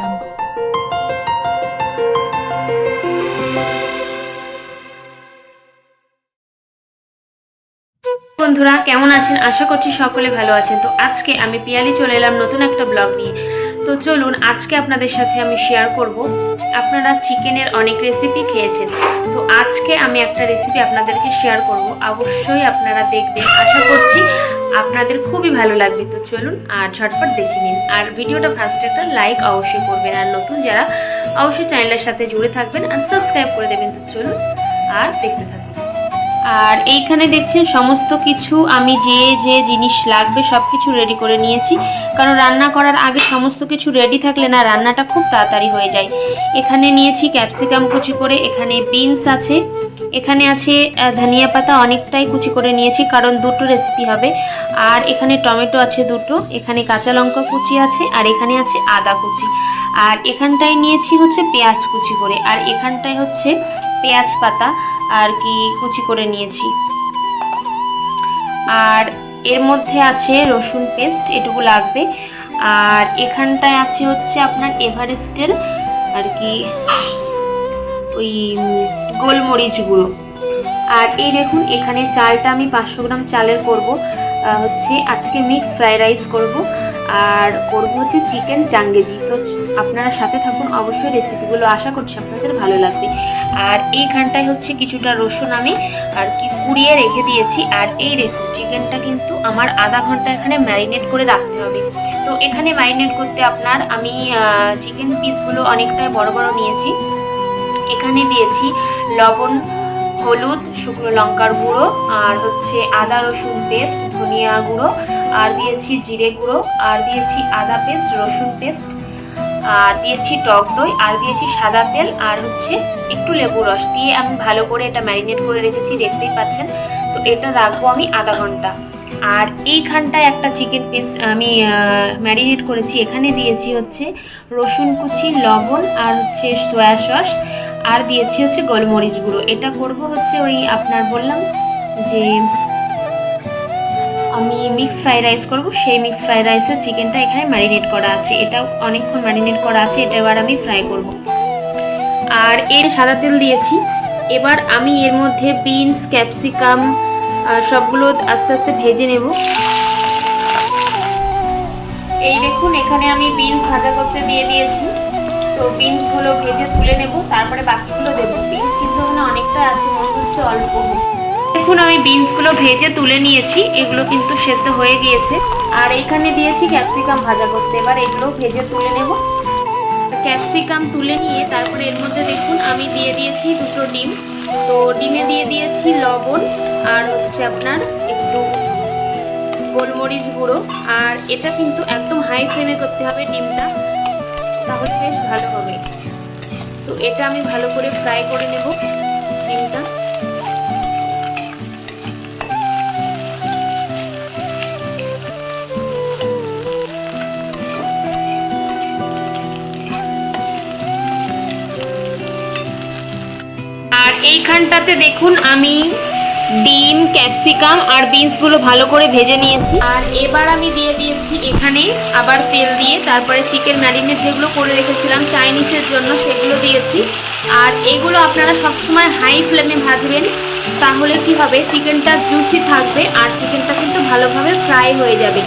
jungle. বন্ধুরা, কেমন আছেন? আশা করছি সকলে ভালো আছেন। তো আজকে আমি পিয়ালি চলে এলাম নতুন একটা ব্লগ নিয়ে। তো চলুন, আজকে আপনাদের সাথে আমি শেয়ার করব। আপনারা চিকেনের অনেক রেসিপি খেয়েছেন। তো আজকে আমি একটা রেসিপি আপনাদেরকে শেয়ার করব। অবশ্যই আপনারা দেখবেন। আশা করছি আপনাদের খুবই ভালো লাগবে। তো চলুন আর ঝটপট দেখে নিন। আর ভিডিওটা ফার্স্ট একটা লাইক অবশ্যই করবেন। আর নতুন যারা অবশ্যই চ্যানেলের সাথে জুড়ে থাকবেন আর সাবস্ক্রাইব করে দেবেন। তো চলুন আর দেখতে থাকুন। আর এইখানে দেখছেন সমস্ত কিছু, আমি যে যে জিনিস লাগবে সব কিছু রেডি করে নিয়েছি। কারণ রান্না করার আগে সমস্ত কিছু রেডি থাকলে না রান্নাটা খুব তাড়াতাড়ি হয়ে যায়। এখানে নিয়েছি ক্যাপসিকাম কুচি করে, এখানে বিনস আছে, এখানে আছে ধনিয়া পাতা অনেকটাই কুচি করে নিয়েছি, কারণ দুটো রেসিপি হবে। আর এখানে টমেটো আছে দুটো, এখানে কাঁচা লঙ্কা কুচি আছে, আর এখানে আছে আদা কুচি। আর এখানটায় নিয়েছি হচ্ছে পেঁয়াজ কুচি করে, আর এখানটায় হচ্ছে পেঁয়াজ পাতা আর কি কুচি করে নিয়েছি। আর এর মধ্যে আছে রসুন পেস্ট, এটুকু লাগবে। আর এখানটায় আছে হচ্ছে আপনার এভারেস্টের আর কি ওই গোলমরিচ গুঁড়ো। আর এই দেখুন, এখানে চালটা আমি পাঁচশো গ্রাম চালের করব। হচ্ছে আজকে মিক্স ফ্রাইড রাইস করব। আর করব হচ্ছে চিকেন চাঙ্গেজি তো আপনারা সাথে থাকুন, অবশ্যই রেসিপিগুলো আশা করছি আপনাদের ভালো লাগবে। আর এইখানটায় হচ্ছে কিছুটা রসুন আমি আর কি কুড়িয়ে রেখে দিয়েছি। আর এই দেখুন চিকেনটা কিন্তু আমার আধা ঘণ্টা এখানে ম্যারিনেট করে রাখতে হবে। তো এখানে ম্যারিনেট করতে আপনার আমি চিকেন পিসগুলো অনেকটাই বড় বড় নিয়েছি। এখানে দিয়েছি লবণ হলুদ, শুকনো লঙ্কার গুঁড়ো, আর হচ্ছে আদা রসুন পেস্ট ধনিয়া গুঁড়ো, আর দিয়েছি জিরে গুঁড়ো, আর দিয়েছি আদা পেস্ট রসুন পেস্ট আর দিয়েছি টক দই, আর দিয়েছি সাদা তেল, আর হচ্ছে একটু লেবু রস। দিয়ে আমি ভালো করে এটা ম্যারিনেট করে রেখেছি, দেখতেই পাচ্ছেন। তো এটা রাখব আমি আধা ঘণ্টা। আর এইখানটায় একটা চিকেন পিস আমি ম্যারিনেট করেছি। এখানে দিয়েছি হচ্ছে রসুন কুচি, লবণ, আর হচ্ছে সয়া সস আর দিয়েছি হচ্ছে গোলমরিচ গুঁড়ো। এটা করব হচ্ছে ওই আপনার বললাম যে আমি মিক্স ফ্রাইড রাইস করব। সেই মিক্স ফ্রাইড রাইসের চিকেনটা এখানে ম্যারিনেট করা আছে। এটা অনেকক্ষণ ম্যারিনেট করা আছে। এটা এবার আমি ফ্রাই করব। আর এর সাদা তেল দিয়েছি। এবার আমি এর মধ্যে বিনস ক্যাপসিকাম সবগুলো আস্তে আস্তে ভেজে নেব। এই দেখুন, এখানে আমি বিনস ভাজা করতে দিয়ে দিয়েছি। তো বিনসগুলো ভেজে তুলে নেব, তারপরে বাকিগুলো দেবো। বিনস কিন্তু ওখানে অনেকটা আছে, মনে হচ্ছে অল্প দেখুন, আমি বিনসগুলো ভেজে তুলে নিয়েছি, এগুলো কিন্তু সেদ্ধ হয়ে গিয়েছে। আর এখানে দিয়েছি ক্যাপসিকাম ভাজা করতে। এবার এগুলো ভেজে তুলে নেব। ক্যাপসিকাম তুলে নিয়ে তারপরে এর মধ্যে দেখুন, আমি দিয়ে দিয়েছি দুটো ডিম। তো ডিমে দিয়ে দিয়েছি লবণ আর হচ্ছে আপনার একটু গোলমরিচ গুঁড়ো। আর এটা কিন্তু একদম হাই ফ্লেমে করতে হবে ডিমটা। তাহলে বেশ ভালো হবে। তো এটা আমি ভালো করে ফ্রাই করে নেব ডিমটা। এইখানটাতে দেখুন আমি ডিম, ক্যাপসিকাম আর বিনসগুলো ভালো করে ভেজে নিয়েছি। আর এবার আমি দিয়ে দিয়েছি এখানে আবার তেল দিয়ে, তারপরে চিকেন ম্যারিনেট যেগুলো করে রেখেছিলাম চাইনিজের জন্য সেগুলো দিয়েছি। আর এগুলো আপনারা সবসময় হাই ফ্লেমে ভাজবেন, তাহলে কি হবে? চিকেনটা জুসি থাকবে আর চিকেনটা কিন্তু ভালোভাবে ফ্রাই হয়ে যাবে।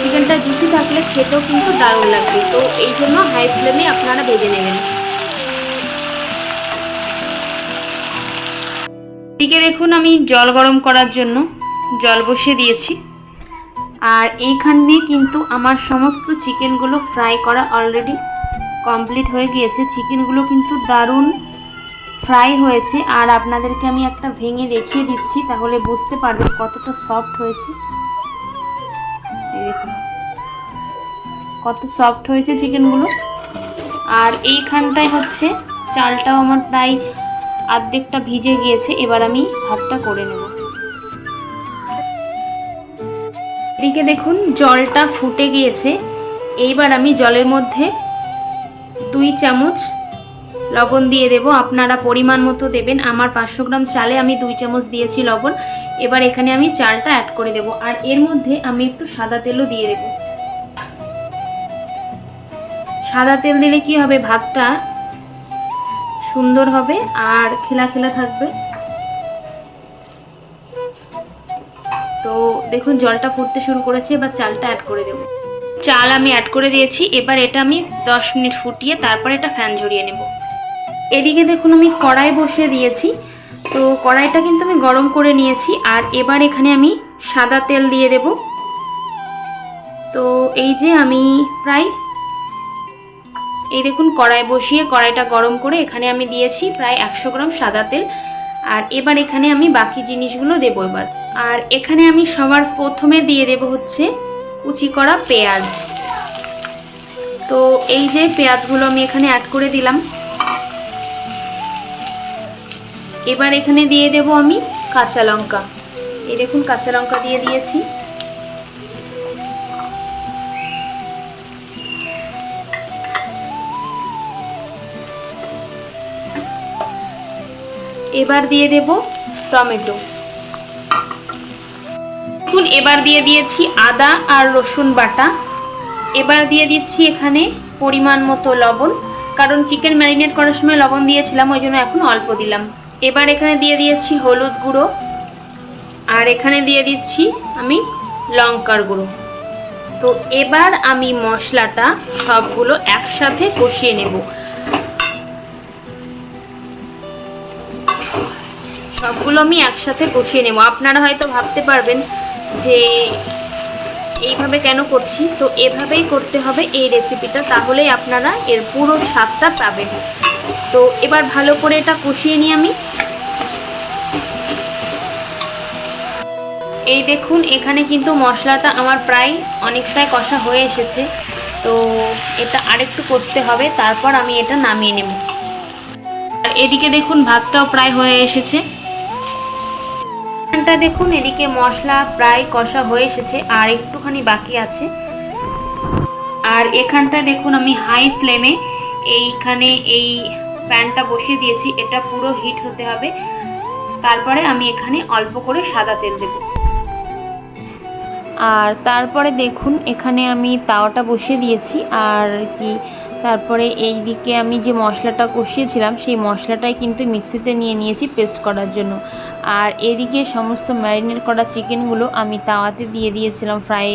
চিকেনটা জুসি থাকলে খেতেও কিন্তু দারুণ লাগবে। তো এই জন্য হাই ফ্লেমে আপনারা ভেজে নেবেন। এদিকে দেখুন আমি জল গরম করার জন্য জল বসিয়ে দিয়েছি। আর এইখানে কিন্তু আমার সমস্ত চিকেনগুলো ফ্রাই করা অলরেডি কমপ্লিট হয়ে গিয়েছে। চিকেনগুলো কিন্তু দারুণ ফ্রাই হয়েছে। আর আপনাদেরকে আমি একটা ভেঙে দেখিয়ে দিচ্ছি, তাহলে বুঝতে পারবেন কতটা সফট হয়েছে। কত সফট হয়েছে চিকেনগুলো। আর এইখানটায় হচ্ছে চালটাও আমার প্রায় আর্ধেকটা ভিজে গিয়েছে, এবার আমি ভাতটা করে নেব। এদিকে দেখুন, জলটা ফুটে গিয়েছে। এইবার আমি জলের মধ্যে দুই চামচ লবণ দিয়ে দেব। আপনারা পরিমাণ মতো দেবেন। আমার পাঁচশো গ্রাম চালে আমি দুই চামচ দিয়েছি লবণ। এবার এখানে আমি চালটা অ্যাড করে দেব। আর এর মধ্যে আমি একটু সাদা তেলও দিয়ে দেব। সাদা তেল দিলে কি হবে? ভাতটা সুন্দর হবে আর খেলা খেলা থাকবে। তো দেখুন, জলটা ফুটতে শুরু করেছে, এবার চালটা অ্যাড করে দেবো। চাল আমি অ্যাড করে দিয়েছি, এবার এটা আমি দশ মিনিট ফুটিয়ে তারপর এটা ফ্যান ঝরিয়ে নেব। এদিকে দেখুন, আমি কড়াই বসিয়ে দিয়েছি। তো কড়াইটা কিন্তু আমি গরম করে নিয়েছি, আর এবার এখানে আমি সাদা তেল দিয়ে দেব। তো এই যে আমি প্রায় এই দেখুন, কড়াই বসিয়ে কড়াইটা গরম করে এখানে আমি দিয়েছি প্রায় একশো গ্রাম সাদা তেল। আর এবার এখানে আমি বাকি জিনিসগুলো দেবো এবার। আর এখানে আমি সবার প্রথমে দিয়ে দেব হচ্ছে কুচি করা পেঁয়াজ। তো এই যে পেঁয়াজগুলো আমি এখানে অ্যাড করে দিলাম। এবার এখানে দিয়ে দেব আমি কাঁচা লঙ্কা। এই দেখুন, কাঁচা লঙ্কা দিয়ে দিয়েছি। এবার দিয়ে দেব টমেটো। দেখুন, এবার দিয়ে দিয়েছি আদা আর রসুন বাটা। এবার দিয়ে দিচ্ছি এখানে পরিমাণ মতো লবণ, কারণ চিকেন ম্যারিনেট করার সময় লবণ দিয়েছিলাম, ওই জন্য এখন অল্প দিলাম। এবার এখানে দিয়ে দিয়েছি হলুদ গুঁড়ো, আর এখানে দিয়ে দিচ্ছি আমি লঙ্কার গুঁড়ো। তো এবার আমি মশলাটা সবগুলো একসাথে কষিয়ে নেব। সবগুলো আমি একসাথে কষিয়ে নেব। আপনারা হয়তো ভাবতে পারবেন যে এইভাবে কেন করছি। তো এভাবেই করতে হবে এই রেসিপিটা তাহলেই আপনারা এর পুরো স্বাদটা পাবেন। তো এবার ভালো করে এটা কষিয়ে নিই আমি। এই দেখুন, এখানে কিন্তু মশলাটা আমার প্রায় অনেকটাই কষা হয়ে এসেছে। তো এটা আরেকটু কষতে হবে, তারপর আমি এটা নামিয়ে নেব। আর এদিকে দেখুন, ভাতটাও প্রায় হয়ে এসেছে। এখানটা দেখুন, এদিকে মশলা প্রায় কষা হয়ে এসেছে, আর একটুখানি বাকি আছে। আর এখানটা দেখুন, আমি হাই ফ্লেমে এইখানে এই প্যানটা বসিয়ে দিয়েছি, এটা পুরো হিট হতে হবে। তারপরে আমি এখানে অল্প করে সাদা তেল দেব। আর তারপরে দেখুন, এখানে আমি তাওয়াটা বসিয়ে দিয়েছি, আর কি তারপরে এই দিকে আমি যে মশলাটা কষিয়েছিলাম, সেই মশলাটাই কিন্তু মিক্সিতে নিয়ে নিয়েছি পেস্ট করার জন্য। আর এদিকে সমস্ত ম্যারিনেট করা চিকেনগুলো আমি তাওয়াতে দিয়ে দিয়েছিলাম ফ্রাই,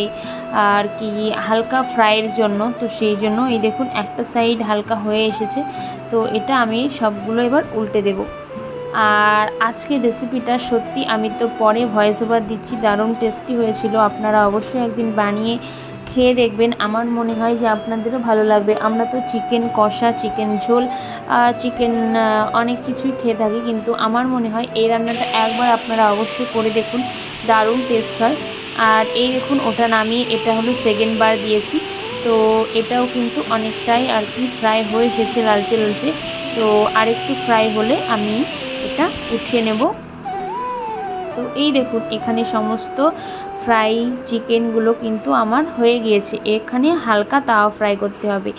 আর কি হালকা ফ্রাইয়ের জন্য। তো সেই জন্য এই দেখুন একটা সাইড হালকা হয়ে এসেছে। তো এটা আমি সবগুলো এবার উল্টে দেব। আর আজকে রেসিপিটা সত্যি আমি তো পরে ভয়েস ওভার দিচ্ছি, দারুণ টেস্টি হয়েছিল। আপনারা অবশ্যই একদিন বানিয়ে খেয়ে দেখবেন। আমার মনে হয় যে আপনাদেরও ভালো লাগবে। আমরা তো চিকেন কষা, চিকেন ঝোল চিকেন অনেক কিছুই খেয়ে থাকি। কিন্তু আমার মনে হয় এই রান্নাটা একবার আপনারা অবশ্যই করে দেখুন। দারুণ টেস্ট হয়। আর এই দেখুন, ওটা নামিয়ে এটা হলো সেকেন্ড বার দিয়েছি। তো এটাও কিন্তু অনেকটাই আর কি ফ্রাই হয়ে এসেছে লালচে লালচে। তো আরেকটু ফ্রাই হলে আমি এটা উঠিয়ে নেব। তো এই দেখুন, এখানে সমস্ত ফ্রাই চিকেনগুলো কিন্তু আমার হয়ে গিয়েছে। এখানে হালকা তাওয়া ফ্রাই করতে হবে।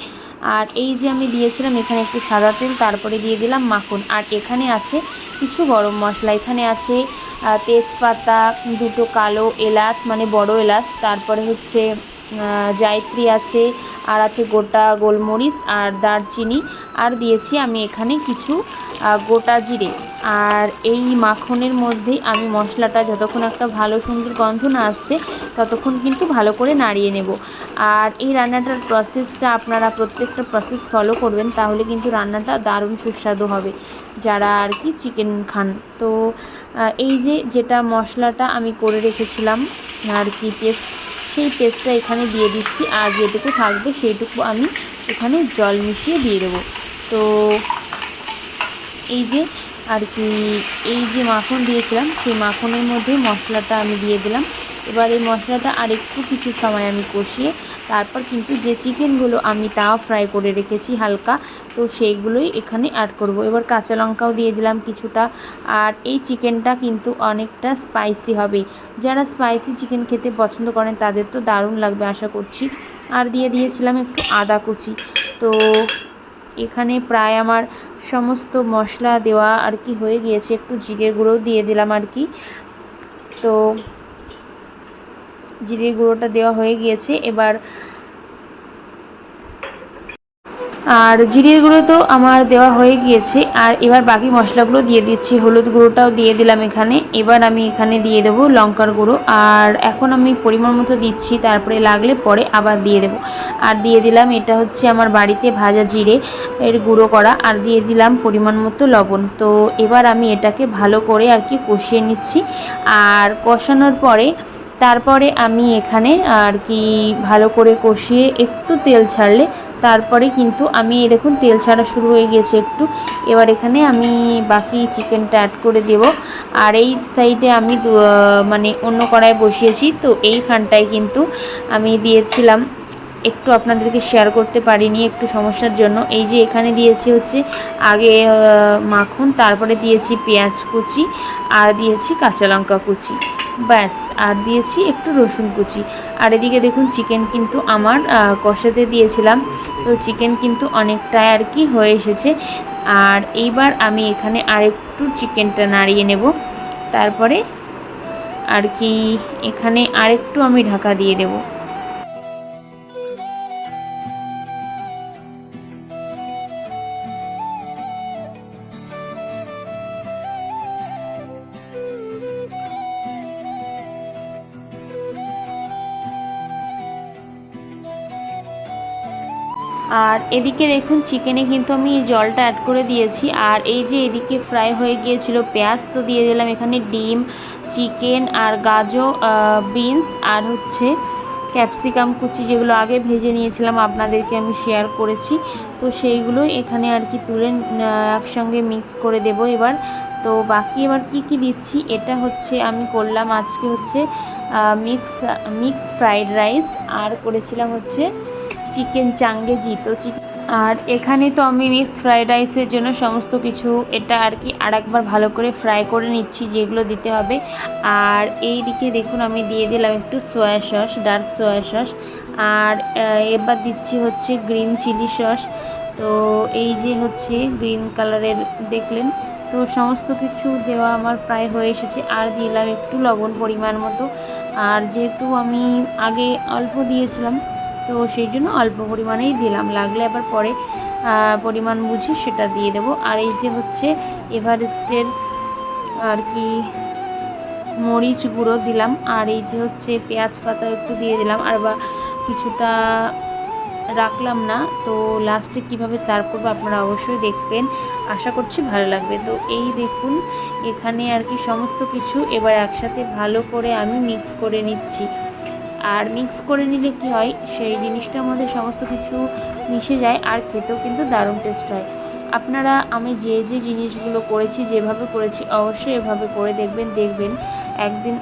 আর এই যে আমি দিয়েছিলাম, এখানে একটু সাদা তেল, তারপরে দিয়ে দিলাম মাখন। আর এখানে আছে কিছু গরম মশলা। এখানে আছে তেজপাতা, দুটো কালো এলাচ মানে বড় এলাচ, তারপরে হচ্ছে জায়ত্রী আছে, আর আছে গোটা গোলমরিচ আর দারচিনি। আর দিয়েছি আমি এখানে কিছু গোটা জিরে। আর এই মাখনের মধ্যেই আমি মশলাটা যতক্ষণ একটা ভালো সুন্দর গন্ধ না আসছে, ততক্ষণ কিন্তু ভালো করে নাড়িয়ে নেব। আর এই রান্নাটার প্রসেসটা আপনারা প্রত্যেকটা প্রসেস ফলো করবেন, তাহলে কিন্তু রান্নাটা দারুণ সুস্বাদু হবে। যারা আর কি চিকেন খান। তো এই যে যেটা মশলাটা আমি করে রেখেছিলাম, আর কি পেস্ট সেই পেস্টটা এখানে দিয়ে দিচ্ছি। আর যেটুকু থাকবে সেইটুকু আমি এখানে জল মিশিয়ে দিয়ে দেবো। তো এই যে আর কি, এই যে মাখন দিয়েছিলাম, সেই মাখনের মধ্যে মশলাটা আমি দিয়ে দিলাম। এবার এই মশলাটা আর একটু কিছু সময় আমি কষিয়ে তারপর কিন্তু যে চিকেনগুলো আমি তাও ফ্রাই করে রেখেছি হালকা, তো সেইগুলোই এখানে অ্যাড করব। এবার কাঁচা লঙ্কাও দিয়ে দিলাম কিছুটা। আর এই চিকেনটা কিন্তু অনেকটা স্পাইসি হবে। যারা স্পাইসি চিকেন খেতে পছন্দ করেন, তাদের তো দারুণ লাগবে, আশা করছি। আর দিয়ে দিয়েছিলাম একটু আদা কুচি। তো এখানে প্রায় আমার সমস্ত মশলা দেওয়া আর কি হয়ে গিয়েছে। একটু জিরের গুঁড়োও দিয়ে দিলাম আর কি। তো জিরে গুঁড়োটা দেওয়া হয়ে গিয়েছে, এবার আর জিরের গুঁড়ো তো আমার দেওয়া হয়ে গিয়েছে, আর এবার বাকি মশলাগুলো দিয়ে দিচ্ছি, হলুদ গুঁড়োটাও দিয়ে দিলাম এখানে, এবার আমি এখানে দিয়ে দেবো লঙ্কার গুঁড়ো, আর এখন আমি পরিমাণ মতো দিচ্ছি, তারপরে লাগলে পরে আবার দিয়ে দেবো, আর দিয়ে দিলাম এটা হচ্ছে আমার বাড়িতে ভাজা জিরে এর গুঁড়ো করা, আর দিয়ে দিলাম পরিমাণ মতো লবণ, তো এবার আমি এটাকে ভালো করে আর কি কষিয়ে নিচ্ছি, আর কষানোর পরে তারপরে আমি এখানে আর কি ভালো করে কষিয়ে একটু তেল ছাড়লে তারপরে কিন্তু আমি দেখুন, তেল ছাড়া শুরু হয়ে গিয়েছে একটু। এবার এখানে আমি বাকি চিকেনটা অ্যাড করে দেব। আর এই সাইডে আমি মানে অন্য কড়ায় বসিয়েছি। তো এইখানটায় কিন্তু আমি দিয়েছিলাম, একটু আপনাদেরকে শেয়ার করতে পারিনি একটু সমস্যার জন্য। এই যে এখানে দিয়েছি হচ্ছে আগে মাখন, তারপরে দিয়েছি পেঁয়াজ কুচি, আর দিয়েছি কাঁচা লঙ্কা কুচি। ব্যাস, আর দিয়েছি একটু রসুন কুচি। আর এদিকে দেখুন চিকেন কিন্তু আমার কষাতে দিয়েছিলাম। তো চিকেন কিন্তু অনেকটাই আর কি হয়ে এসেছে। আর এইবার আমি এখানে আরেকটু চিকেনটা নাড়িয়ে নেব। তারপরে আর কি এখানে আরেকটু আমি ঢাকা দিয়ে দেবো। এদিকে দেখুন চিকেনে কিন্তু আমি এই জলটা অ্যাড করে দিয়েছি। আর এই যে এদিকে ফ্রাই হয়ে গিয়েছিল পেঁয়াজ, তো দিয়ে দিলাম এখানে ডিম চিকেন আর গাজর বিনস আর হচ্ছে ক্যাপসিকাম কুচি যেগুলো আগে ভেজে নিয়েছিলাম, আপনাদেরকে আমি শেয়ার করেছি। তো সেইগুলো এখানে আর কি তুলে একসঙ্গে মিক্স করে দেব এবার। তো বাকি এবার কি কি দিচ্ছি, এটা হচ্ছে আমি করলাম আজকে হচ্ছে মিক্স মিক্স ফ্রাইড রাইস আর করেছিলাম হচ্ছে চিকেন চাঙ্গেজি তো আর এখানে তো আমি মিক্স ফ্রাইড রাইসের জন্য সমস্ত কিছু এটা আর কি আরেকবার ভালো করে ফ্রাই করে নিচ্ছি যেগুলো দিতে হবে। আর এই দিকে দেখুন আমি দিয়ে দিলাম একটু soya sauce dark soya sauce আর এবার দিচ্ছি হচ্ছে গ্রিন চিলি সস তো এই যে হচ্ছে গ্রিন কালারের দেখলেন, তো সমস্ত কিছু দেওয়া আমার প্রায় হয়ে এসেছে। আর দিলাম একটু লবণ পরিমাণ মতো। আর যেহেতু আমি আগে অল্প দিয়েছিলাম তো সেই জন্য অল্প পরিমাণেই দিলাম। লাগলে আবার পরে পরিমাণ বুঝি সেটা দিয়ে দেব। আর এই যে হচ্ছে এভারেস্টের আর কি মরিচ গুঁড়ো দিলাম। আর এই যে হচ্ছে পেঁয়াজ পাতা একটু দিয়ে দিলাম। আর বা কিছুটা রাখলাম না, তো লাস্টে কীভাবে সার্ভ করব আপনারা অবশ্যই দেখবেন। আশা করছি ভালো লাগবে। তো এই দেখুন, এখানে আর কি সমস্ত কিছু এবার একসাথে ভালো করে আমি মিক্স করে নিচ্ছি। আর মিক্স করে নিলে কি হয়? সেই জিনিসটার মধ্যে সমস্ত কিছু মিশে যায় আর খেতেও কিন্তু দারুণ টেস্ট হয়। আপনারা, আমি যে যে জিনিসগুলো করেছি, যেভাবে করেছি, অবশ্যই এভাবে করে দেখবেন দেখবেন। একদিন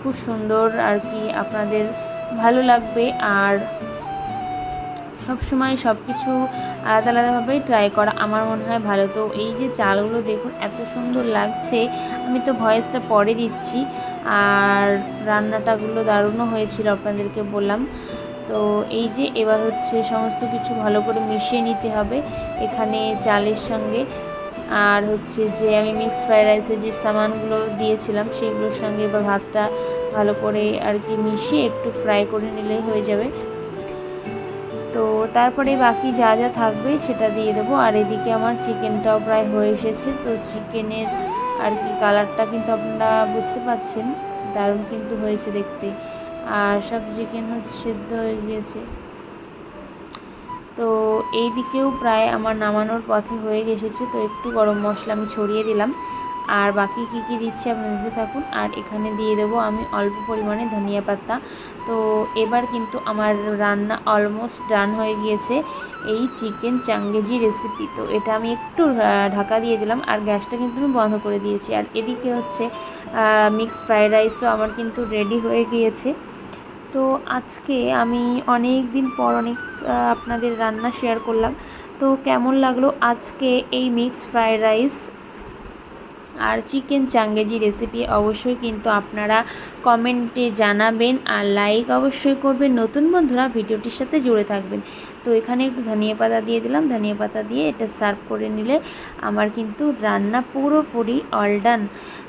খুব সুন্দর আর কি আপনাদের ভালো লাগবে। আর সব সময় সব কিছু আলাদা আলাদাভাবেই ট্রাই করা আমার মনে হয় ভালো। তো এই যে চালগুলো দেখুন, এত সুন্দর লাগছে। আমি তো ভয়েসটা পরে দিচ্ছি। আর রান্নাটাগুলো দারুণও হয়েছিল আপনাদেরকে বললাম। তো এই যে এবার হচ্ছে সমস্ত কিছু ভালো করে মিশিয়ে নিতে হবে এখানে চালের সঙ্গে। আর হচ্ছে যে আমি মিক্স ফ্রাইড রাইসের যে সামানগুলো দিয়েছিলাম, সেগুলোর সঙ্গে এবার ভাতটা ভালো করে আর কি মিশিয়ে একটু ফ্রাই করে নিলেই হয়ে যাবে। তো তারপরে বাকি যা যা থাকবে সেটা দিয়ে দেবো। আর এদিকে আমার চিকেনটাও প্রায় হয়ে এসেছে। তো চিকেনের আর কি কালারটা কিন্তু আপনারা বুঝতে পাচ্ছেন। দারুণ কিন্তু হয়েছে দেখতে। আর সব চিকেন হচ্ছে সেদ্ধ হয়ে গিয়েছে। তো এই দিকেও প্রায় আমার নামানোর পথে হয়ে গেছেছে তো একটু গরম মশলা আমি ছড়িয়ে দিলাম। আর বাকি কি কি দিচ্ছি আপনি দেখতে থাকুন। আর এখানে দিয়ে দেবো আমি অল্প পরিমাণে ধনিয়া পাতা। তো এবার কিন্তু আমার রান্না অলমোস্ট ডান হয়ে গিয়েছে এই চিকেন চাঙ্গেজি রেসিপি তো এটা আমি একটু ঢাকা দিয়ে দিলাম আর গ্যাসটা কিন্তু আমি বন্ধ করে দিয়েছি। আর এদিকে হচ্ছে মিক্সড ফ্রাইড রাইসও আমার কিন্তু রেডি হয়ে গিয়েছে। তো আজকে আমি অনেক দিন পর অনেক আপনাদের রান্না শেয়ার করলাম। তো কেমন লাগল আজকে এই মিক্সড ফ্রাইড রাইস আর চিকেন চাঙ্গেজি রেসিপি অবশ্যই কিন্তু আপনারা কমেন্টে জানাবেন আর লাইক অবশ্যই করবেন। নতুন বন্ধুরা ভিডিওটির সাথে জুড়ে থাকবেন। তো এখানে একটু ধনিয়া পাতা দিয়ে দিলাম। ধনিয়া পাতা দিয়ে এটা সার্ভ করে নিলে আমার কিন্তু রান্না পুরোপুরি অল ডান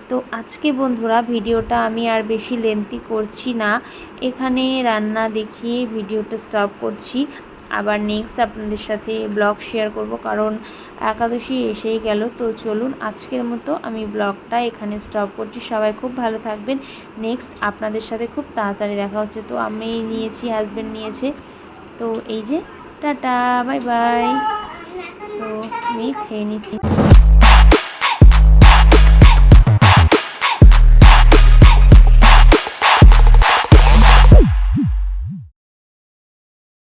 তো আজকে বন্ধুরা ভিডিওটা আমি আর বেশি লেন্থি করছি না। এখানে রান্না দেখিয়ে ভিডিওটা স্টপ করছি। আবার নেক্সট আপনাদের সাথে ব্লগ শেয়ার করব, কারণ একাদশী এসেই গেল। তো চলুন আজকের মতো আমি ব্লগটা এখানে স্টপ করছি। সবাই খুব ভালো থাকবেন। নেক্সট আপনাদের সাথে খুব তাড়াতাড়ি দেখা হচ্ছে। তো আমি নিয়েছি হাজব্যান্ড নিয়েছে। তো এই যে, টাটা বাই বাই তো আমি খেয়ে নিচ্ছি।